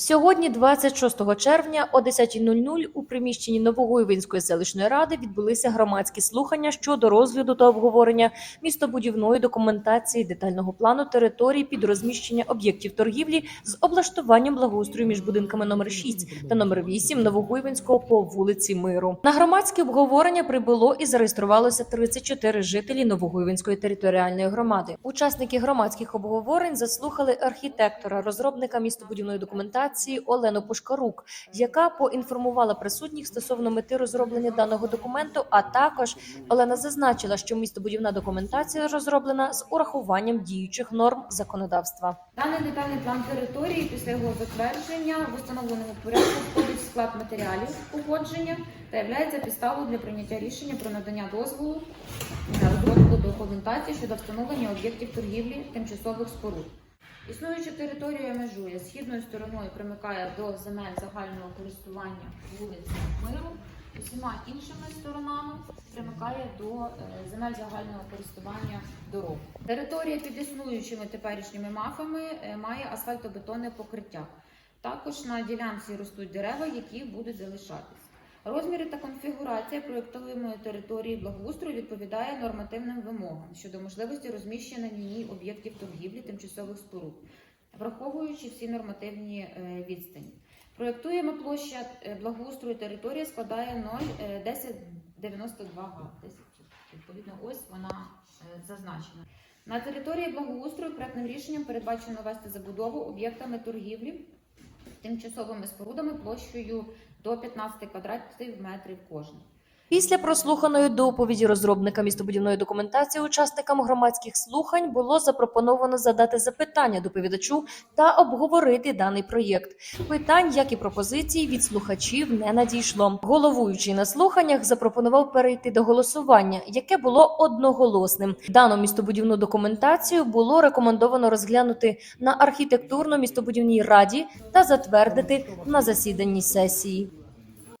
Сьогодні, 26 червня, о 10.00 у приміщенні Новогойвинської селищної ради відбулися громадські слухання щодо розгляду та обговорення містобудівної документації детального плану території під розміщення об'єктів торгівлі з облаштуванням благоустрою між будинками номер 6 та номер 8 Новогойвинського по вулиці Миру. На громадське обговорення прибуло і зареєструвалося 34 жителі Новогойвинської територіальної громади. Учасники громадських обговорень заслухали архітектора, розробника містобудівної документації Олену Пушкарук, яка поінформувала присутніх стосовно мети розроблення даного документу. А також Олена зазначила, що містобудівна документація розроблена з урахуванням діючих норм законодавства. Даний детальний план території після його затвердження в установленому порядку входить в склад матеріалів погодження та є підставою для прийняття рішення про надання дозволу на розробку документації щодо встановлення об'єктів торгівлі тимчасових споруд. Існуюча територія межує східною стороною примикає до земель загального користування вулиці Миру, усіма іншими сторонами примикає до е, земель загального користування дорог. Територія під існуючими теперішніми мафами е, має асфальтобетонне покриття. Також на ділянці ростуть дерева, які будуть залишатись. Розміри та конфігурація проєктуємої території благоустрою відповідає нормативним вимогам щодо можливості розміщення на ній об'єктів торгівлі тимчасових споруд, враховуючи всі нормативні е, відстані. Проєктуємо площа е, благоустрою території складає е, 0,1092 га. Відповідно, ось вона е, зазначена. На території благоустрою проектним рішенням передбачено вести забудову об'єктами торгівлі тимчасовими спорудами площею до 15 квадратів метрів кожен. Після прослуханої доповіді розробника містобудівної документації учасникам громадських слухань було запропоновано задати запитання доповідачу та обговорити даний проєкт. Питань, як і пропозицій, від слухачів не надійшло. Головуючий на слуханнях запропонував перейти до голосування, яке було одноголосним. Дану містобудівну документацію було рекомендовано розглянути на архітектурно-містобудівній раді та затвердити на засіданні сесії.